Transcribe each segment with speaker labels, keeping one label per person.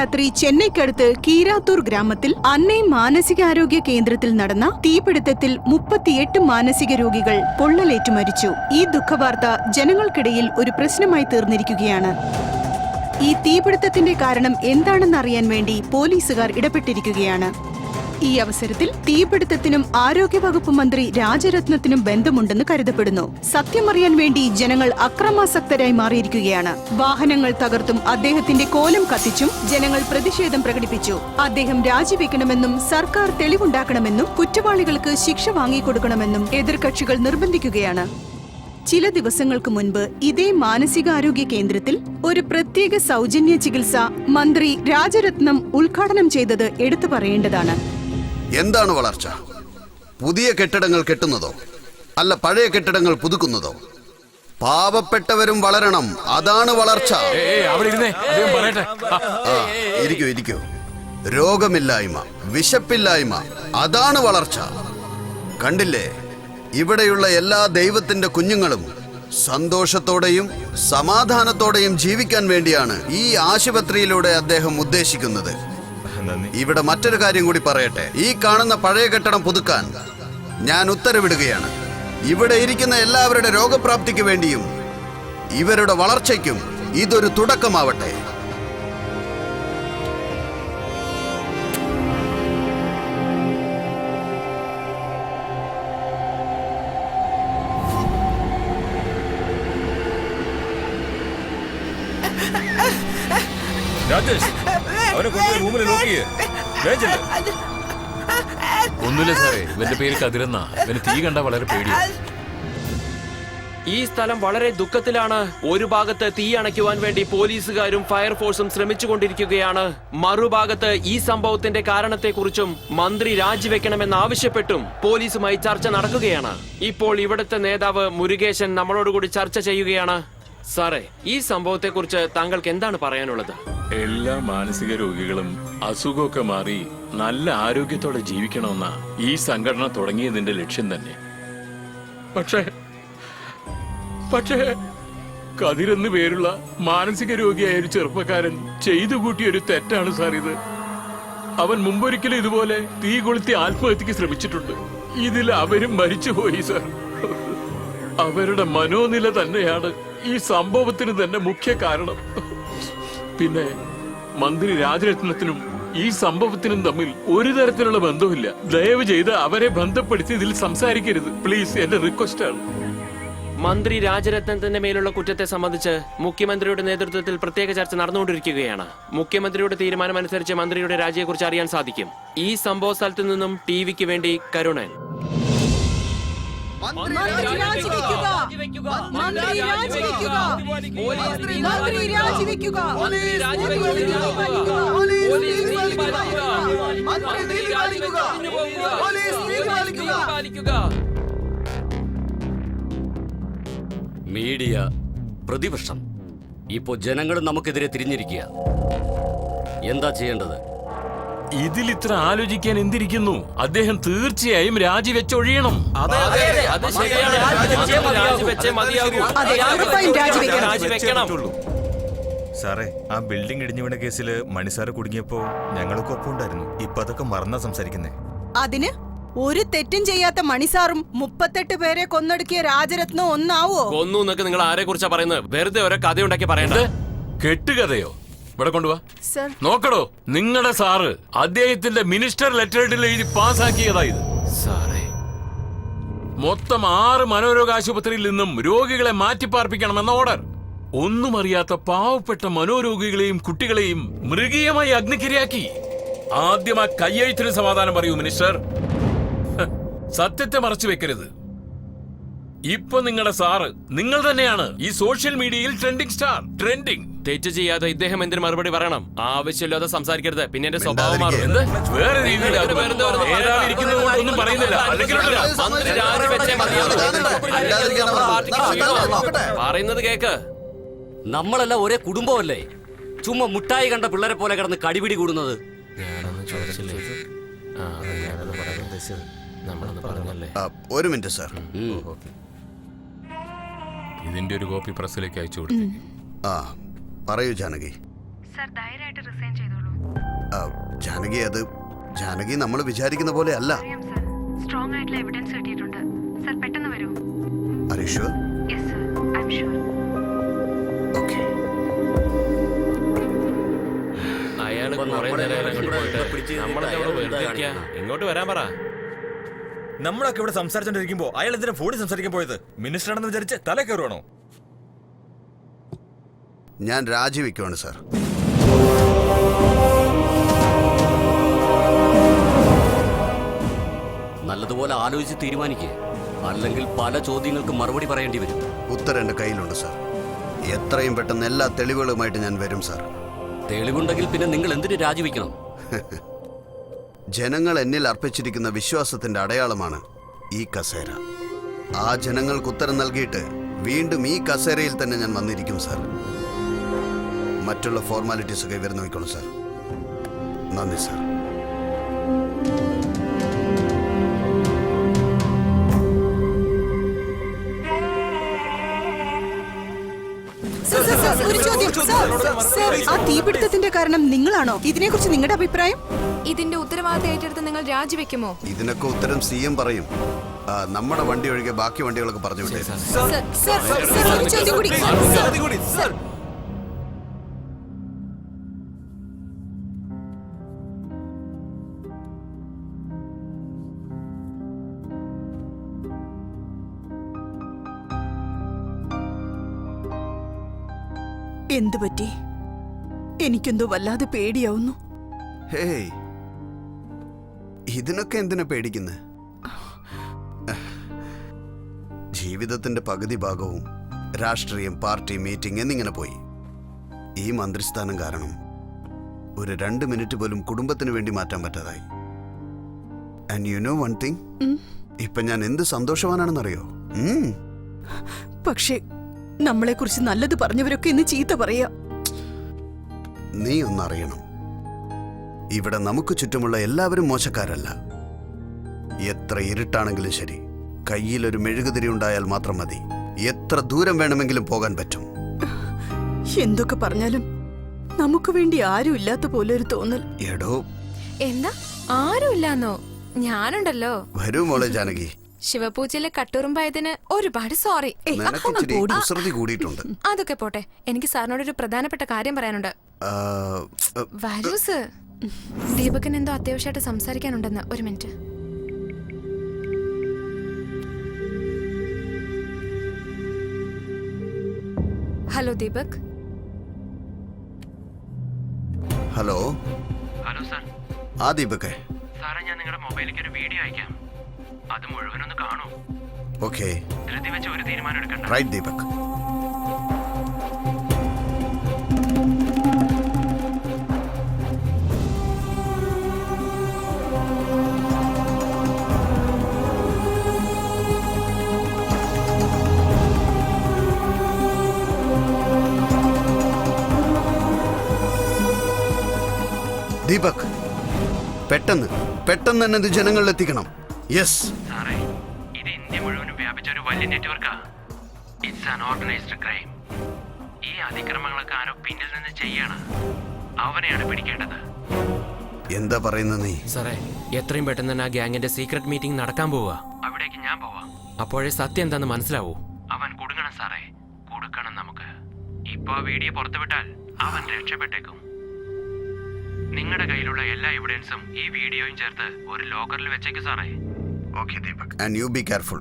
Speaker 1: രാത്രി ചെന്നൈക്കടുത്ത് കീരാത്തൂർ ഗ്രാമത്തിൽ അന്നൈ മാനസികാരോഗ്യ കേന്ദ്രത്തിൽ നടന്ന തീപിടുത്തത്തിൽ മുപ്പത്തിയെട്ട് മാനസിക രോഗികൾ പൊള്ളലേറ്റു മരിച്ചു. ഈ ദുഃഖവാർത്ത ജനങ്ങൾക്കിടയിൽ ഒരു പ്രശ്നമായി തീർന്നിരിക്കുകയാണ്. ഈ തീപിടുത്തത്തിന്റെ കാരണം എന്താണെന്നറിയാൻ വേണ്ടി പോലീസുകാർ ഇടപെട്ടിരിക്കുകയാണ്. ഈ അവസരത്തിൽ തീപിടുത്തത്തിനും ആരോഗ്യവകുപ്പ് മന്ത്രി രാജരത്നത്തിനും ബന്ധമുണ്ടെന്ന് കരുതപ്പെടുന്നു. സത്യമറിയാൻ വേണ്ടി ജനങ്ങൾ അക്രമാസക്തരായി മാറിയിരിക്കുകയാണ്. വാഹനങ്ങൾ തകർത്തും അദ്ദേഹത്തിന്റെ കോലം കത്തിച്ചും ജനങ്ങൾ പ്രതിഷേധം പ്രകടിപ്പിച്ചു. അദ്ദേഹം രാജിവെക്കണമെന്നും സർക്കാർ തെളിവുണ്ടാക്കണമെന്നും കുറ്റവാളികൾക്ക് ശിക്ഷ വാങ്ങിക്കൊടുക്കണമെന്നും എതിർകക്ഷികൾ നിർബന്ധിക്കുകയാണ്. ചില ദിവസങ്ങൾക്ക് മുൻപ് ഇതേ മാനസികാരോഗ്യ കേന്ദ്രത്തിൽ ഒരു പ്രത്യേക സൗജന്യ ചികിത്സ മന്ത്രി രാജരത്നം ഉദ്ഘാടനം ചെയ്തത് എടുത്തു പറയേണ്ടതാണ്.
Speaker 2: എന്താണ് വളർച്ച? പുതിയ കെട്ടിടങ്ങൾ കെട്ടുന്നതോ? അല്ല പഴയ കെട്ടിടങ്ങൾ പുതുക്കുന്നതോ? പാവപ്പെട്ടവരും വളരണം. അതാണ് വളർച്ച. ഇരിക്കൂ ഇരിക്കൂ. രോഗമില്ലായ്മ വിശപ്പില്ലായ്മ അതാണ് വളർച്ച. കണ്ടില്ലേ? ഇവിടെയുള്ള എല്ലാ ദൈവത്തിന്റെ കുഞ്ഞുങ്ങളും സന്തോഷത്തോടെയും സമാധാനത്തോടെയും ജീവിക്കാൻ വേണ്ടിയാണ് ഈ ആശുപത്രിയിലൂടെ അദ്ദേഹം ഉദ്ദേശിക്കുന്നത്. ഇവിടെ മറ്റൊരു കാര്യം കൂടി പറയട്ടെ. ഈ കാണുന്ന പഴയ കെട്ടിടം പുതുക്കാൻ ഞാൻ ഉത്തരവിടുകയാണ്. ഇവിടെ ഇരിക്കുന്ന എല്ലാവരുടെ രോഗപ്രാപ്തിക്ക് വേണ്ടിയും ഇവരുടെ വളർച്ചയ്ക്കും ഇതൊരു തുടക്കമാവട്ടെ.
Speaker 3: രാജേഷ് അവനെ കൊണ്ടുപോയി റൂമിൽ ലോക്ക് ചെയ്യേ. ഒന്നുമില്ല സാറേ ഇവന്റെ പേര് കതിരെന്ന. ഇവന് തീ കണ്ട വളരെ പേടിയാണ്
Speaker 4: ഈ സ്ഥലം വളരെ ദുഃഖത്തിലാണ്. ഒരു ഭാഗത്ത് തീ അണയ്ക്കുവാൻ വേണ്ടി പോലീസുകാരും ഫയർഫോഴ്സും ശ്രമിച്ചുകൊണ്ടിരിക്കുകയാണ്. മറുഭാഗത്ത് ഈ സംഭവത്തിന്റെ കാരണത്തെക്കുറിച്ചും മന്ത്രി രാജിവെക്കണമെന്ന് ആവശ്യപ്പെട്ടും പോലീസുമായി ചർച്ച നടക്കുകയാണ്. ഇപ്പോൾ ഇവിടുത്തെ നേതാവ് മുരുകേശൻ നമ്മളോടുകൂടി ചർച്ച ചെയ്യുകയാണ്. സാറേ ഈ സംഭവത്തെക്കുറിച്ച് താങ്കൾക്ക് എന്താണ് പറയാനുള്ളത്?
Speaker 3: എല്ലാ മാനസിക രോഗികളും അസുഖമൊക്കെ മാറി നല്ല ആരോഗ്യത്തോടെ ജീവിക്കണമെന്ന ഈ സംഘടന തുടങ്ങിയതിന്റെ ലക്ഷ്യം തന്നെ. പക്ഷേ പക്ഷേ കതിരെന്ന് പേരുള്ള മാനസിക രോഗിയായ ഒരു ചെറുപ്പക്കാരൻ ചെയ്തു കൂട്ടിയ ഒരു തെറ്റാണ് സാർ ഇത്. അവൻ മുമ്പൊരിക്കലും ഇതുപോലെ തീ കൊളുത്തി ആത്മഹത്യക്ക് ശ്രമിച്ചിട്ടുണ്ട്. ഇതിൽ അവരും മരിച്ചുപോയി സാർ. അവരുടെ മനോനില തന്നെയാണ് ഈ സംഭവത്തിന് തന്നെ മുഖ്യ കാരണം. പിന്നെ മന്ത്രി രാജരത്നത്തിനും ഈ സംഭവത്തിനും തമ്മിൽ ഒരു തരത്തിലുള്ള ബന്ധവുമില്ല. ദയവ് ചെയ്ത് അവരെ ബന്ധപ്പെടുത്തി ഇതിൽ സംസാരിക്കരുത്. പ്ലീസ് എന്റെ റിക്വസ്റ്റ് ആണ്.
Speaker 4: മന്ത്രി രാജരത്നത്തിന്റെ മേലുള്ള കുറ്റത്തെ സംബന്ധിച്ച് മുഖ്യമന്ത്രിയുടെ നേതൃത്വത്തിൽ പ്രത്യേക ചർച്ച നടന്നുകൊണ്ടിരിക്കുകയാണ്. മുഖ്യമന്ത്രിയുടെ തീരുമാനമനുസരിച്ച് മന്ത്രിയുടെ രാജിയെക്കുറിച്ച് അറിയാൻ സാധിക്കും. ഈ സംഭവ സ്ഥലത്തു നിന്നും ടി വിക്ക് വേണ്ടി കരുണൻ.
Speaker 1: മന്ത്രി രാജിവെക്കുക. മന്ത്രി രാജിവെക്കുക. മന്ത്രി രാജിവെക്കുക.
Speaker 5: മീഡിയ പ്രതിപക്ഷം. ഇപ്പോ ജനങ്ങൾ നമുക്കെതിരെ തിരിഞ്ഞിരിക്കുക. എന്താ ചെയ്യേണ്ടത്?
Speaker 3: ഇതിൽ ഇത്ര ആലോചിക്കാൻ എന്തിരിക്കുന്നു? അദ്ദേഹം തീർച്ചയായും രാജിവെച്ചൊഴിയണം
Speaker 6: സാറേ ആ ബിൽഡിംഗ് ഇടിഞ്ഞു വീണ കേസിൽ മണിസാറ് കുടുങ്ങിയപ്പോ ഞങ്ങൾക്ക് ഒപ്പം ഉണ്ടായിരുന്നു ഇപ്പൊ അതൊക്കെ മറന്നാ സംസാരിക്കുന്നേ.
Speaker 1: അതിന് ഒരു തെറ്റും ചെയ്യാത്ത മണിസാറും മുപ്പത്തെട്ട് പേരെ കൊന്നൊടുക്കിയ രാജരത്നം ഒന്നാവോ?
Speaker 4: കൊന്നു എന്നൊക്കെ നിങ്ങൾ ആരെ കുറിച്ചാ പറയുന്നത്? വെറുതെ ഓരോ കഥയുണ്ടാക്കി പറയണ്ടത്
Speaker 3: കെട്ടുകഥയോ? ഇവിടെ കൊണ്ടുവാ.
Speaker 1: സർ.
Speaker 3: നോക്കടോ നിങ്ങളുടെ സാറ് അദ്ദേഹത്തിന്റെ മിനിസ്റ്റർ ലെറ്റർ എഴുതി പാസ്സാക്കിയതാ ഇത്.
Speaker 4: സാറേ.
Speaker 3: മൊത്തം ആറ് മനോരോഗ ആശുപത്രിയിൽ നിന്നും രോഗികളെ മാറ്റിപ്പാർപ്പിക്കണമെന്ന ഓർഡർ. ഒന്നും അറിയാത്ത പാവപ്പെട്ട മനോരോഗികളെയും കുട്ടികളെയും മൃഗീയമായി അഗ്നിക്കിരയാക്കി. ആദ്യം ആ കയ്യെഴുത്തിന് സമാധാനം പറയൂ മിനിസ്റ്റർ. സത്യത്തെ മറച്ചു വെക്കരുത്. ഇപ്പൊ നിങ്ങളുടെ സാറ് നിങ്ങൾ തന്നെയാണ് ഈ സോഷ്യൽ മീഡിയയിൽ ട്രെൻഡിങ് സ്റ്റാർ. ട്രെൻഡിങ്.
Speaker 4: തെറ്റ് ചെയ്യാതെ ഇദ്ദേഹം എന്തിനു മറുപടി പറയണം? ആവശ്യമില്ലാതെ സംസാരിക്കരുത്. പിന്നെ എന്റെ സ്വഭാവം മാറും.
Speaker 3: എന്ത്? വേറെ രീതിയിൽ അത് ഇരിക്കുന്നത് കൊണ്ടൊന്നും പറയുന്നില്ല.
Speaker 4: മന്ത്രി രാജിവെച്ചേ നമ്മുടെ പാർട്ടിക്ക്. പറയുന്നത് കേക്ക്.
Speaker 5: നമ്മളെല്ലാം ഒരേ കുടുംബമല്ലേ? ചുമ്മാ മുട്ടായി കണ്ട പിള്ളേരെ പോലെ കിടന്ന് കടിപിടി കൂടുന്നത്.
Speaker 4: നമ്മളൊന്ന് പറഞ്ഞല്ലേ?
Speaker 2: ആ, ഒരു മിനിറ്റ് സാർ.
Speaker 3: ഇതിന്റെ ഒരു കോപ്പി പ്രസ്സിലേക്ക് അയച്ചു കൊടുത്തു.
Speaker 2: ആ പറയൂ ജാനകി.
Speaker 7: സർ ധൈര്യമായിട്ട് റിസൈൻ ചെയ്തോളൂ.
Speaker 2: ആ, ജാനകി അത് ജാനകി നമ്മൾ വിചാരിക്കുന്ന പോലെ അല്ല.
Speaker 7: അറിയാം സർ. സ്ട്രോങ് ആയിട്ടുള്ള എവിഡൻസ് കിട്ടിയിട്ടുണ്ട്. സർ പെട്ടെന്ന് വരൂ. Areesh yes sir I'm
Speaker 2: sure
Speaker 4: okay
Speaker 5: അയാൾ
Speaker 4: കുറേ നേരം അങ്ങോട്ട് പോയിട്ട്
Speaker 5: നമ്മളെ
Speaker 4: അവിടെ വെറുതെ ഇരിക്കാ. ഇങ്ങോട്ട് വരാൻ പറ.
Speaker 6: നമ്മളൊക്കെ ഇവിടെ സംസാരിച്ചോണ്ടിരിക്കുമ്പോ അയാൾ എന്തിനാ ഫോണിൽ സംസാരിക്കാൻ പോയത്? മിനിസ്റ്റർ ആണെന്ന് വിചാരിച്ച് തല കയറുവാണോ?
Speaker 2: ഞാൻ രാജിവെക്കുവാണ് സാർ.
Speaker 5: നല്ലതുപോലെ ആലോചിച്ച് തീരുമാനിക്കുക അല്ലെങ്കിൽ പല ചോദ്യങ്ങൾക്ക് മറുപടി പറയേണ്ടി വരും.
Speaker 2: ഉത്തരം എന്റെ കയ്യിലുണ്ട് സാർ. എത്രയും പെട്ടെന്ന് എല്ലാ തെളിവുകളുമായിട്ട് ഞാൻ വരും സാർ.
Speaker 5: തെളിവുണ്ടെങ്കിൽ പിന്നെ നിങ്ങൾ എന്തിനു രാജിവെക്കണം?
Speaker 2: ജനങ്ങൾ എന്നിൽ അർപ്പിച്ചിരിക്കുന്ന വിശ്വാസത്തിന്റെ അടയാളമാണ് ഈ കസേര. ആ ജനങ്ങൾക്ക് ഉത്തരം നൽകിയിട്ട് വീണ്ടും ഈ കസേരയിൽ തന്നെ ഞാൻ വന്നിരിക്കും സാർ മറ്റുള്ള ഫോർമാലിറ്റീസ് ഒക്കെ ഇവർ നോക്കിക്കോളൂ സാർ നന്ദി സാർ
Speaker 1: സർ, സർ, സർ, ഒരു ചോദ്യം. സർ, സർ, ആ തീപിടുത്തത്തിന്റെ കാരണം നിങ്ങളാണോ? ഇതിനെക്കുറിച്ച് നിങ്ങളുടെ അഭിപ്രായം?
Speaker 8: ഇതിന്റെ ഉത്തരവാദിത്തം ഏറ്റെടുത്ത് നിങ്ങൾ രാജിവെക്കുമോ?
Speaker 2: ഇതിനൊക്കെ ഉത്തരം സി എം പറയും. ആ, നമ്മുടെ വണ്ടി ഒഴികെ ബാക്കി വണ്ടികളൊക്കെ പറഞ്ഞു വിട്ടേ
Speaker 1: സർ, സർ, സർ, ഒരു ചോദ്യം കൂടി. സർ, എന്തു പറ്റി എനിക്കെന്തോ വല്ലാതെ പേടിയാവുന്നു.
Speaker 2: ഹേയ് ഇതിനൊക്കെ എന്തിനാ പേടിക്കുന്നത് ജീവിതത്തിന്റെ പകുതി ഭാഗവും രാഷ്ട്രീയം പാർട്ടി മീറ്റിംഗ് എന്നിങ്ങനെ പോയി. ഈ മന്ത്രിസ്ഥാനം കാരണം ഒരു രണ്ട് മിനിറ്റ് പോലും കുടുംബത്തിന് വേണ്ടി മാറ്റാൻ പറ്റാതായി. And you know one thing ഇപ്പൊ ഞാൻ എന്ത് സന്തോഷവാനാണെന്നറിയോ? ഉം.
Speaker 1: പക്ഷേ നമ്മളെക്കുറിച്ച് നല്ലത് പറഞ്ഞവരൊക്കെ ഇന്ന് ചീത്ത പറയാ.
Speaker 2: നീ ഒന്നറിയണം. ഇവിടെ നമുക്ക് ചുറ്റുമുള്ള എല്ലാവരും മോശക്കാരല്ല. എത്ര ഇരുട്ടാണെങ്കിലും ശരി. കയ്യിൽ ഒരു മെഴുകുതിരി ഉണ്ടായാൽ മാത്രം മതി. എത്ര ദൂരം വേണമെങ്കിലും പോകാൻ പറ്റും.
Speaker 1: എന്തൊക്കെ പറഞ്ഞാലും നമുക്ക് വേണ്ടി ആരും ഇല്ലാത്ത പോലെ ഒരു തോന്നൽ.
Speaker 2: എടോ.
Speaker 8: എന്താ? ആരും ഇല്ലാന്നോ? ഞാനുണ്ടല്ലോ.
Speaker 2: വരൂ മോളെ ജാനകി.
Speaker 8: ശിവപൂജയിലെ കട്ടുറുമ്പായതിന് ഒരുപാട് സോറി.
Speaker 2: കൂടിയിട്ടുണ്ട്.
Speaker 8: അതൊക്കെ പോട്ടെ. എനിക്ക് സാറിനോട് ഒരു പ്രധാനപ്പെട്ട കാര്യം പറയാനുണ്ട്. വരൂ സർ. ദീപകൻ എന്തോ അത്യാവശ്യമായിട്ട് സംസാരിക്കാനുണ്ടെന്ന്. ഒരു minute. Hello Deepak.
Speaker 2: Hello.
Speaker 4: Hello sir.
Speaker 2: ആ ദീപക്.
Speaker 4: സാറേ ഞാൻ നിങ്ങളുടെ മൊബൈലിലേക്ക് ഒരു വീഡിയോ അയക്കാം. അത് മുഴുവനൊന്ന് കാണൂ.
Speaker 2: ഓക്കെ.
Speaker 4: ധൃതി വെച്ച് ഒരു തീരുമാനം എടുക്കണ്ട.
Speaker 2: റൈറ്റ് ദീപക് ദീപക് പെട്ടെന്ന് പെട്ടെന്ന് തന്നെ ഇത് ജനങ്ങളിൽ എത്തിക്കണം യെസ്
Speaker 4: സാറേ ഇത് ഇന്ത്യ മുഴുവനും വ്യാപിച്ച ഒരു വലിയ നെറ്റ്വർക്കാ. ഇറ്റ്സ് ആൻ ഓർഗനൈസ്ഡ് ക്രൈം ഈ അതിക്രമങ്ങളൊക്കെ ആരോ പിന്നിൽ നിന്ന് ചെയ്യാണ്. അവനെയാണ് പിടിക്കേണ്ടത്.
Speaker 2: എന്താ പറയുന്നത് നീ?
Speaker 4: സാറേ എത്രയും പെട്ടെന്ന് തന്നെ ആ ഗ്യാങ്ങിന്റെ സീക്രട്ട് മീറ്റിംഗ് നടക്കാൻ പോവാ അവിടേക്ക് ഞാൻ പോവാം. അപ്പോഴേ സത്യം എന്താന്ന് മനസ്സിലാവൂ. അവൻ കൊടുക്കണം സാറേ. കൊടുക്കണം നമുക്ക്. ഇപ്പൊ ആ വീഡിയോ പുറത്തുവിട്ടാൽ അവൻ രക്ഷപ്പെട്ടേക്കും. നിങ്ങളുടെ കയ്യിലുള്ള എല്ലാ എവിഡൻസും ഈ വീഡിയോയും ചേർത്ത് ഒരു ലോക്കറിൽ വെച്ചേക്ക് സാറേ.
Speaker 2: Okay Deepak and you be careful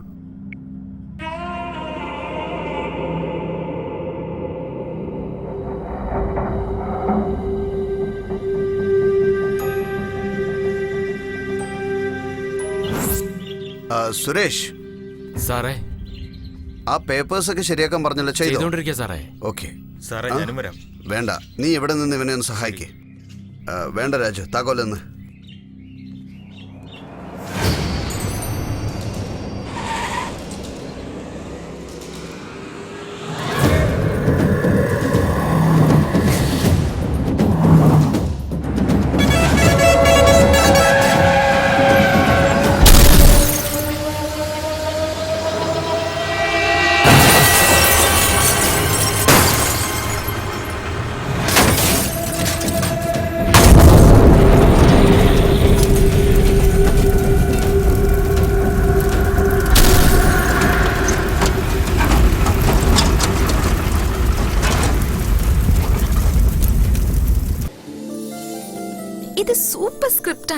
Speaker 2: Suresh
Speaker 4: സാറേ.
Speaker 2: ആ പേപ്പേഴ്സ് ഒക്കെ ശരിയാക്കാൻ പറഞ്ഞല്ലോ. ചെയ്തോ?
Speaker 4: ചെയ്തോണ്ടിരിക്കുക സാറേ.
Speaker 2: ഓക്കെ
Speaker 6: സാറേ ഞാനും വരാം.
Speaker 2: വേണ്ട. നീ എവിടെ നിന്ന് ഇവനെ ഒന്ന് സഹായിക്കേ. വേണ്ട രാജു താക്കോലെന്ന്.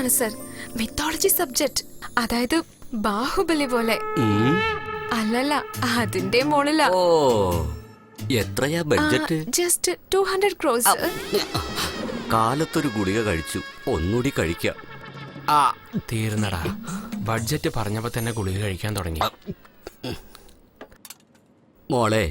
Speaker 8: ആണ് സർ. മിത്തോളജി സബ്ജക്ട് അതായത് ബാഹുബലി പോലെ. അല്ലല്ല അതിന്റെ മോളില.
Speaker 5: ഓ എത്രയാ budget?
Speaker 8: Just two hundred crores
Speaker 5: കാലത്തൊരു ഗുളിക കഴിച്ചു. ഒന്നുകൂടി കഴിക്കാം.
Speaker 4: ആ തീർന്നടാ. ബഡ്ജറ്റ് പറഞ്ഞപ്പോ തന്നെ ഗുളിക കഴിക്കാൻ തുടങ്ങി.
Speaker 5: മോളെ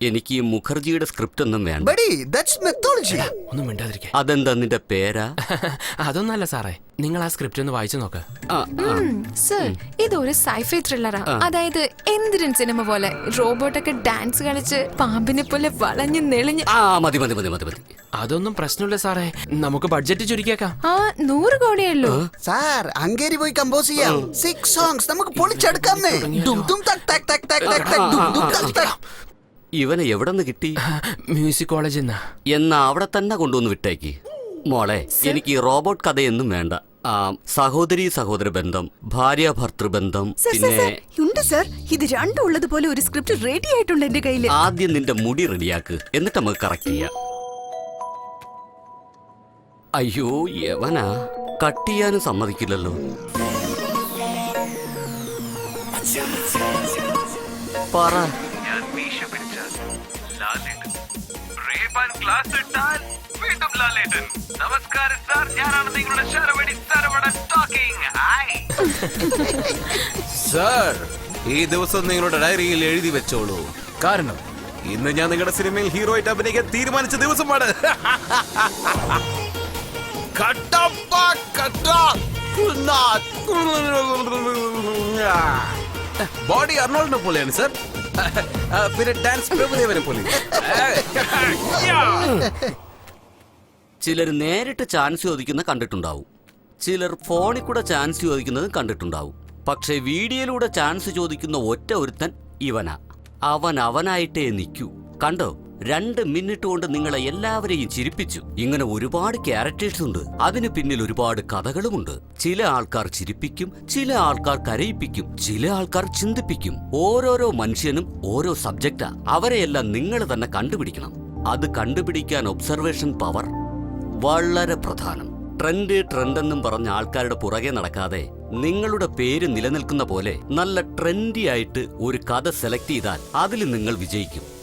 Speaker 5: എനിക്ക് ഈ മുഖർജിയുടെ സ്ക്രിപ്റ്റ് ഒന്നും വേണ്ട.
Speaker 2: ബഡി ദാറ്റ്സ് മെത്തോളജി
Speaker 4: ഒന്നും മിണ്ടാതിരിക്കെ.
Speaker 5: അതെന്താ നിന്റെ പേരാ?
Speaker 4: അതൊന്നല്ല സാറേ. നിങ്ങൾ ആ സ്ക്രിപ്റ്റ് ഒന്ന് വായിച്ചു നോക്ക്.
Speaker 8: സർ ഇതൊരു സൈഫൈ ത്രില്ലറാ. അതായത് എന്തിരൻ സിനിമ പോലെ റോബോട്ടൊക്കെ ഡാൻസ് കളിച്ച് പാമ്പിനെ പോലെ വളഞ്ഞു നെളിഞ്ഞ്.
Speaker 5: ആ മതി മതി മതി മതി മതി.
Speaker 4: അതൊന്നും പ്രശ്നമില്ല സാറേ. നമുക്ക് ബഡ്ജറ്റ് ചുരുക്കിയേക്കാം.
Speaker 8: ആ നൂറ് കോടിയല്ലോ
Speaker 2: സാർ അങ്കേരി പോയി കമ്പോസ് ചെയ്യാം. സിക്സ് സോങ്സ് നമുക്ക് പൊളിച്ചെടുക്കാന്നേ
Speaker 5: ഇവനെ എവിടെ നിന്ന് കിട്ടി?
Speaker 4: മ്യൂസിക് കോളേജിൽ നിന്നാ.
Speaker 5: എന്നാ അവിടെ തന്നെ കൊണ്ടുവന്ന് വിട്ടേക്ക്. മോളെ എനിക്ക് ഈ റോബോട്ട് കഥയൊന്നും വേണ്ട. സഹോദരി സഹോദര ബന്ധം ഭാര്യ ഭർത്തൃബന്ധം പിന്നെ
Speaker 1: ഉണ്ട് സർ. ഇത് രണ്ടും ഉള്ളത് പോലെ ഒരു സ്ക്രിപ്റ്റ് റെഡി ആയിട്ടുണ്ട് എന്റെ കയ്യിൽ
Speaker 5: ആദ്യം നിന്റെ മുടി റെഡിയാക്ക്. എന്നിട്ട് നമുക്ക് കറക്റ്റ് ചെയ്യാം. അയ്യോ യവനാ. കട്ട് ചെയ്യാനും സമ്മതിക്കില്ലല്ലോ. പറ.
Speaker 9: സാർ ഈ ദിവസം നിങ്ങളുടെ ഡയറിയിൽ എഴുതി വെച്ചോളൂ. കാരണം ഇന്ന് ഞാൻ നിങ്ങളുടെ സിനിമയിൽ ഹീറോ ആയിട്ട് അഭിനയിക്കാൻ തീരുമാനിച്ച ദിവസമാണ്. കട്ടപ്പ കട്ട. ബോഡി അർണോൾഡിനെ പോലെയാണ് സർ. പിന്നെ ഡാൻസ് പോലെ.
Speaker 5: ചിലർ നേരിട്ട് ചാൻസ് ചോദിക്കുന്ന കണ്ടിട്ടുണ്ടാവും. ചിലർ ഫോണിൽ കൂടെ ചാൻസ് ചോദിക്കുന്നത് കണ്ടിട്ടുണ്ടാവും. പക്ഷെ വീഡിയോയിലൂടെ ചാൻസ് ചോദിക്കുന്ന ഒറ്റ ഒരുത്തൻ ഇവനാ. അവൻ അവനായിട്ടേ നിൽക്കൂ. കണ്ടോ? രണ്ട് മിനിറ്റ് കൊണ്ട് നിങ്ങളെ എല്ലാവരെയും ചിരിപ്പിച്ചു. ഇങ്ങനെ ഒരുപാട് ക്യാരക്ടേഴ്സ് ഉണ്ട്. അതിന് പിന്നിൽ ഒരുപാട് കഥകളുമുണ്ട്. ചില ആൾക്കാർ ചിരിപ്പിക്കും ചില ആൾക്കാർ കരയിപ്പിക്കും ചില ആൾക്കാർ ചിന്തിപ്പിക്കും. ഓരോരോ മനുഷ്യനും ഓരോ സബ്ജക്റ്റാ. അവരെയെല്ലാം നിങ്ങൾ തന്നെ കണ്ടുപിടിക്കണം. അത് കണ്ടുപിടിക്കാൻ ഒബ്സർവേഷൻ പവർ വളരെ പ്രധാനം. ട്രെൻഡ് ട്രെൻഡ് എന്നും പറഞ്ഞ ആൾക്കാരുടെ പുറകെ നടക്കാതെ നിങ്ങളുടെ പേര് നിലനിൽക്കുന്ന പോലെ നല്ല ട്രെൻഡി ആയിട്ട് ഒരു കഥ സെലക്ട് ചെയ്താൽ അതിൽ നിങ്ങൾ വിജയിക്കും.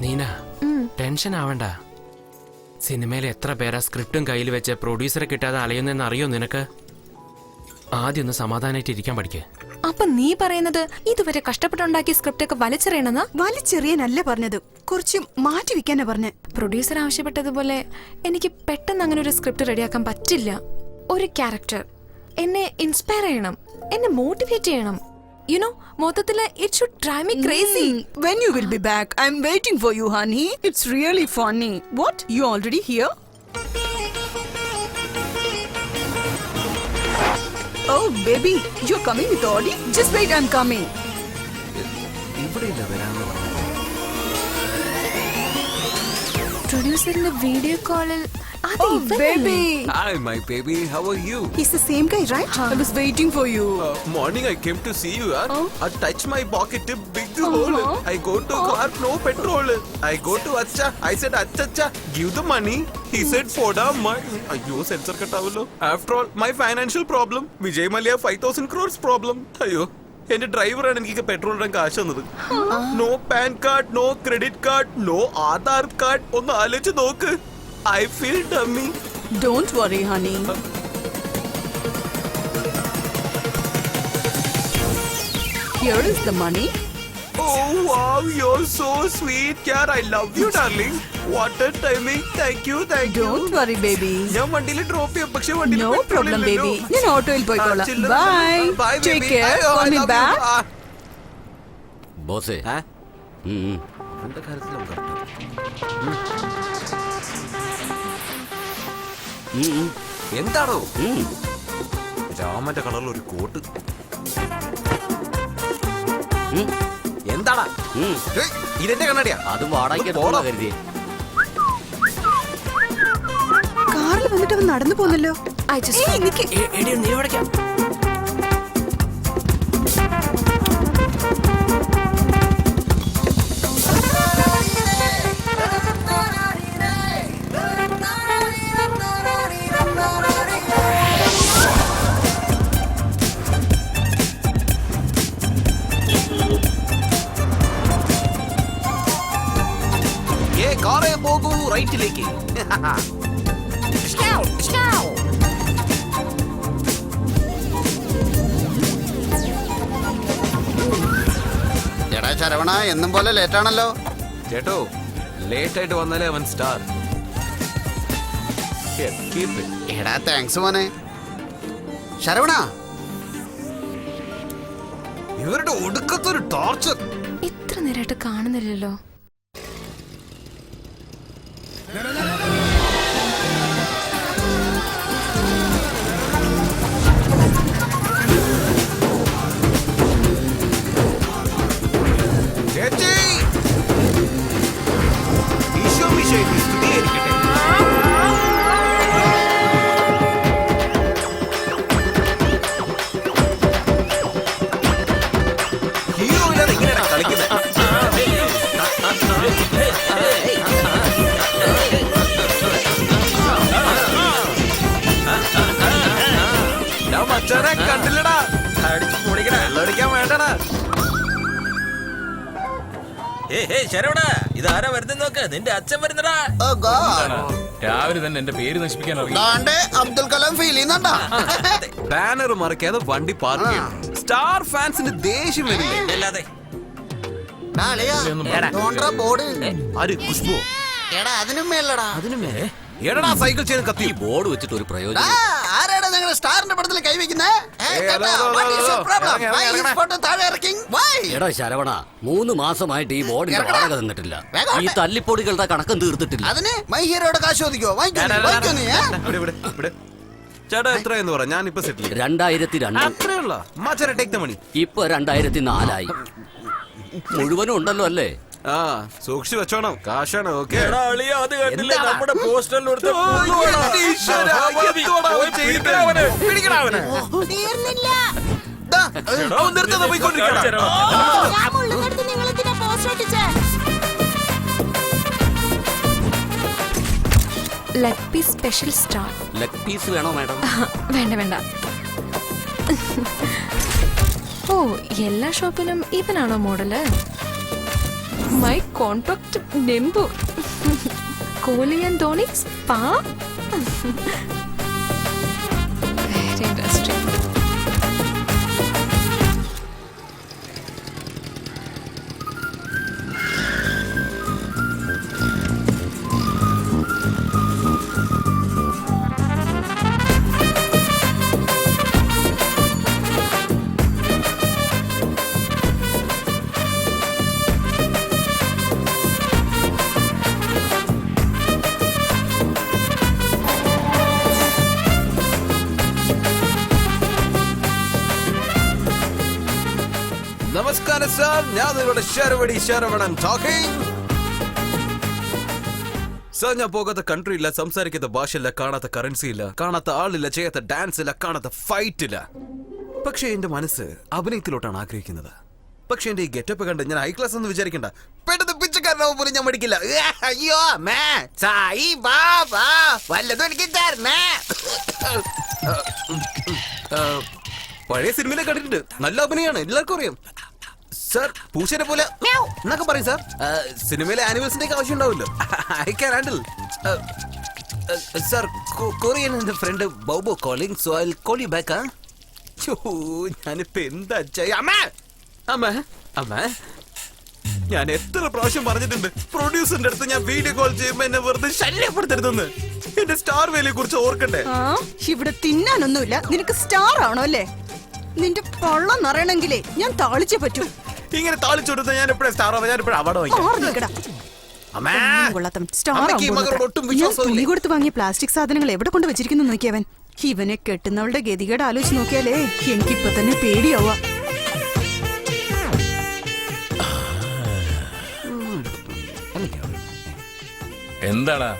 Speaker 4: നീന ടെൻഷൻ ആവണ്ട സിനിമയിൽ എത്ര പേരാ സ്ക്രിപ്റ്റും കയ്യിൽ വെച്ച് പ്രൊഡ്യൂസറെ കിട്ടാതെ അലയുന്നെന്ന് അറിയോ നിനക്ക്? ആദ്യം ഒന്ന് സമാധാനമായിട്ട് ഇരിക്കാൻ പഠിക്കേ.
Speaker 8: അപ്പൊ നീ പറയുന്നത് ഇതുവരെ കഷ്ടപ്പെട്ടുണ്ടാക്കിയ സ്ക്രിപ്റ്റ് ഒക്കെ വലിച്ചെറിയണമെന്നാ?
Speaker 1: വലിച്ചെറിയാനല്ല പറഞ്ഞത്. കുറച്ച് മാറ്റി വെക്കാനാ പറഞ്ഞ.
Speaker 8: പ്രൊഡ്യൂസർ ആവശ്യപ്പെട്ടതുപോലെ എനിക്ക് പെട്ടെന്ന് അങ്ങനെ ഒരു സ്ക്രിപ്റ്റ് റെഡിയാക്കാൻ പറ്റില്ല. ഒരു ക്യാരക്ടർ. എന്നെ ഇൻസ്പയർ ചെയ്യണം. എന്നെ മോട്ടിവേറ്റ് ചെയ്യണം. യുനോ മൊത്തത്തില് it should drive me crazy
Speaker 1: When you will be back, I'm waiting for you, honey. It's really funny. What? You already here? Oh, baby, you're coming with Audi? Just wait, I'm coming.
Speaker 9: ഇവിടെ ഇല്ല വരാന്ന് പറഞ്ഞു
Speaker 8: പ്രൊഡ്യൂസറിന്റെ video കോളിൽ അത്
Speaker 1: Oh,
Speaker 8: ഇവനല്ലേ?
Speaker 1: baby.
Speaker 9: Hi my baby how are you
Speaker 1: He's the same guy, right? I was waiting for you.
Speaker 9: morning i came to see you
Speaker 1: Oh.
Speaker 9: I touch my pocket big
Speaker 1: Uh-huh.
Speaker 9: hole. I go to car, no petrol. I go to Acha. I said Acha Acha, give the money. He said Foda my. അയ്യോ censor കട്ടാവല്ലോ after all my financial problem Vijay Mallya five thousand crores problem അയ്യോ എന്റെ ഡ്രൈവറാണ് എനിക്ക് petrol ഇടാൻ കാശ് തന്നത്. No PAN card no credit card no Aadhaar card ഒന്ന് ആലോചിച്ച് നോക്ക്. I feel dummy
Speaker 1: don't worry honey here is the money.
Speaker 9: Oh wow, you're so sweet, car. I love you, darling. What a timing. Thank you, thank you.
Speaker 1: Don't worry, baby.
Speaker 9: ഞാൻ വണ്ടിയിൽ drop ചെയ്യാം പക്ഷെ വണ്ടിയിൽ
Speaker 1: problem,
Speaker 9: ഇല്ലല്ലോ.
Speaker 1: baby. ഞാൻ ഓട്ടോയിൽ പോയിക്കോളാം.
Speaker 9: ആ, ചില്ലറ
Speaker 1: Bye.
Speaker 9: ചില്ലറ. Bye,
Speaker 1: Take
Speaker 9: baby.
Speaker 1: care.
Speaker 9: അയ്യോ,
Speaker 1: Call
Speaker 9: I
Speaker 1: me
Speaker 9: love you.
Speaker 1: back.
Speaker 9: ആ.
Speaker 5: ബോസേ
Speaker 9: ഏ?
Speaker 5: ഉം.
Speaker 9: ഇവന്റെ കാര്യത്തിൽ നമുക്ക് എന്താണോ. രാമന്റെ കളറിൽ ഒരു കോട്ട് എന്താടാ ഇതെന്റെ കണ്ണടിയാ.
Speaker 5: അത് വാടകയ്ക്ക്
Speaker 9: പോടാ.
Speaker 5: കരുതിയേ
Speaker 1: കാറിൽ വന്നിട്ട് അവൻ നടന്നു പോന്നല്ലോ.
Speaker 8: I
Speaker 2: എന്നും ലേറ്റ് ലേറ്റാണല്ലോ.
Speaker 9: ചേട്ടോ ലേറ്റ് ആയിട്ട് വന്നാലേ അവൻ സ്റ്റാർ.
Speaker 2: എടാ താങ്ക്സ് മോനെ. ശരവണ.
Speaker 9: ഇവരുടെ ഒടുക്കത്തൊരു ടോർച്ചർ
Speaker 8: ഇത്ര നേരമായിട്ട് കാണുന്നില്ലല്ലോ.
Speaker 9: മിശിഹായ്ക്ക് സ്തുതിയായിരിക്കട്ടെ ഹീറോ ഇല്ലാതെ ഇങ്ങനെയാണ് കളിക്കുന്നത് മച്ചാനെ കണ്ടില്ലടാ. അടിച്ചു പൊളിക്കണ. വെള്ളം അടിക്കാൻ വേണ്ടടാ
Speaker 10: ശരവണ. ഇതാരാ വരുന്ന നോക്ക്. നിന്റെ അച്ഛൻ വരുന്നടാ.
Speaker 3: രാവിലെ തന്നെ എന്റെ പേര് നശിപ്പിക്കാൻ
Speaker 2: ദാണ്ടെ അബ്ദുൽ കലാം ഫീൽ ചെയ്യുന്നുണ്ടാ?
Speaker 9: ബാനർ മറക്കാതെ വണ്ടി പാർക്ക് ചെയ്യണം. സ്റ്റാർ ഫാൻസിന് ദേഷ്യം വരില്ലേ?
Speaker 10: അല്ലാതെ
Speaker 2: ബോർഡ്
Speaker 9: ആര്? ഖുഷ്ബു
Speaker 2: എടാ അതിനും മേലടാ.
Speaker 9: എടാ സൈക്കിൾ ചെയ്ത് കത്തി
Speaker 5: ഈ ബോർഡ് വെച്ചിട്ട് ഒരു പ്രയോജനം
Speaker 2: സ്റ്റാറിന്റെ പടത്തിൽ കൈവയ്ക്കുന്നേ?
Speaker 9: ഏയ്, ഹലോ, ഹലോ, ഹലോ. ഇറങ്ങ്, ഇറങ്ങ്, ഇറങ്ങ്.
Speaker 2: താഴെ ഇറക്കി Why?
Speaker 5: ശരവണ മൂന്ന് മാസമായിട്ട് ഈ ബോർഡിന്റെ വാടക തന്നിട്ടില്ല. ഈ തല്ലിപ്പൊടികളുടെ കണക്കം തീർത്തിട്ടില്ല.
Speaker 2: അതിന് മൈ ഹീറോയുടെ കാശ് ചോദിക്കോ വാങ്ങിക്കോ നീ,
Speaker 9: ചേട്ടാ എത്രയെന്ന് പറ? ഞാൻ ഇപ്പൊ സെറ്റിൽ
Speaker 5: രണ്ടായിരത്തി രണ്ട് ഇപ്പൊ രണ്ടായിരത്തി നാലായി മുഴുവനും ഉണ്ടല്ലോ അല്ലേ?
Speaker 9: ആ സൂക്ഷിച്ചു വെച്ചോണം. കാശാണ് ഓക്കെ.
Speaker 10: എടാ അളിയ അത് കണ്ടില്ലേ? നമ്മുടെ പോസ്റ്ററിൽ ഒരുത്തൻ
Speaker 9: അവൻ.
Speaker 10: പിടിക്കടാ
Speaker 9: നിങ്ങൾ ഇതിനെ post.
Speaker 8: Leg piece special star
Speaker 5: leg piece വേണോ മാഡം?
Speaker 8: വേണ്ട വേണ്ട. ഓ എല്ലാ ഷോപ്പിനും ഇവനാണോ model my contact number. Kohli and Dhoni spa.
Speaker 9: Very interesting. ഞാൻ നിങ്ങളുടെ ശരവടി ശരവണൻ ടോക്കിംഗ് സാർ ഞാൻ പോകാത്ത കൺട്രി ഇല്ല സംസാരിക്കാത്ത ഭാഷയില്ല കാണാത്ത കറൻസി ഇല്ല കാണാത്ത ആളില്ല ചെയ്യാത്ത ഡാൻസ് ഇല്ല കാണാത്ത ഫൈറ്റ് ഇല്ല. പക്ഷേ എന്റെ മനസ്സ് അഭിനയത്തിലോട്ടാണ് ആഗ്രഹിക്കുന്നത്. പക്ഷെ എന്റെ ഈ ഗെറ്റപ്പ് കണ്ട് ഞാൻ ഹൈ ക്ലാസ് എന്ന് വിചാരിക്കണ്ട. പെട്ടെന്ന് പിച്ചക്കാരനാവും പോലും ഞാൻ മടിക്കില്ല. അയ്യോ മേ സായി വാ വാ. എനിക്ക് പഴയ സിനിമയിലെ കണ്ടിട്ടുണ്ട്. നല്ല അഭിനയാണ് എല്ലാവർക്കും അറിയാം. സാർ പൂച്ചനെ പോലെ എന്നൊക്കെ പറയും സാർ. സിനിമയിലെ ആനിമൽസിന്റെ ഒക്കെ ആവശ്യം ഉണ്ടാവില്ലോ I can handle sir Korean എന്റെ friend Bobo calling so I call you back ഞാനിപ്പോ എന്താ ചെയ്യാ? അമ്മ! അമ്മ അമ്മ. ഞാൻ എത്ര പ്രാവശ്യം പറഞ്ഞിട്ടുണ്ട് പ്രൊഡ്യൂസറിന്റെ അടുത്ത് ഞാൻ വീഡിയോ കോൾ ചെയ്യുമ്പോ എന്നെ വെറുതെ ശല്യപ്പെടുത്തരുതെന്ന്. എന്റെ സ്റ്റാർ വേലിയെ കുറിച്ച് ഓർക്കണ്ടേ
Speaker 1: ഇവിടെ തിന്നാനൊന്നുമില്ല. നിനക്ക് സ്റ്റാർ ആണോ അല്ലേ? നിന്റെ പള്ളം നിറയണെങ്കിലേ ഞാൻ താളിച്ചേ പറ്റൂ.
Speaker 9: ഇങ്ങനെ താളിച്ചെടുത്ത ഞാൻ എപ്പോഴും സ്റ്റാർ ആവാം ഞാൻ എപ്പോഴും അവാർഡ് വാങ്ങിക്കാം?
Speaker 1: തുണി കൊടുത്ത് വാങ്ങിയ പ്ലാസ്റ്റിക് സാധനങ്ങൾ എവിടെ കൊണ്ട് വെച്ചിരിക്കുന്നു നോക്കിയവൻ? ഇവനെ കെട്ടുന്നവളുടെ ഗതികേട് ആലോചിച്ച് നോക്കിയാലേ എനിക്കിപ്പൊ തന്നെ പേടിയാവുക.
Speaker 3: എന്താടാ?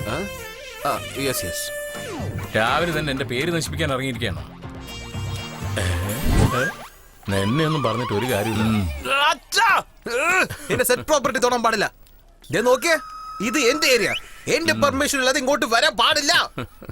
Speaker 3: രാവിലെ തന്നെ എന്റെ പേര് നശിപ്പിക്കാൻ ഇറങ്ങിയിരിക്കുകയാണോ? എന്നെ ഒന്നും പറഞ്ഞിട്ട് ഒരു കാര്യമില്ല
Speaker 9: എന്റെ സെറ്റ് പ്രോപ്പർട്ടി തൊടാൻ പാടില്ല. ദേ നോക്കിയേ ഇത് എന്റെ ഏരിയ എന്റെ പെർമിഷൻ ഇല്ലാതെ ഇങ്ങോട്ട് വരാൻ പാടില്ല.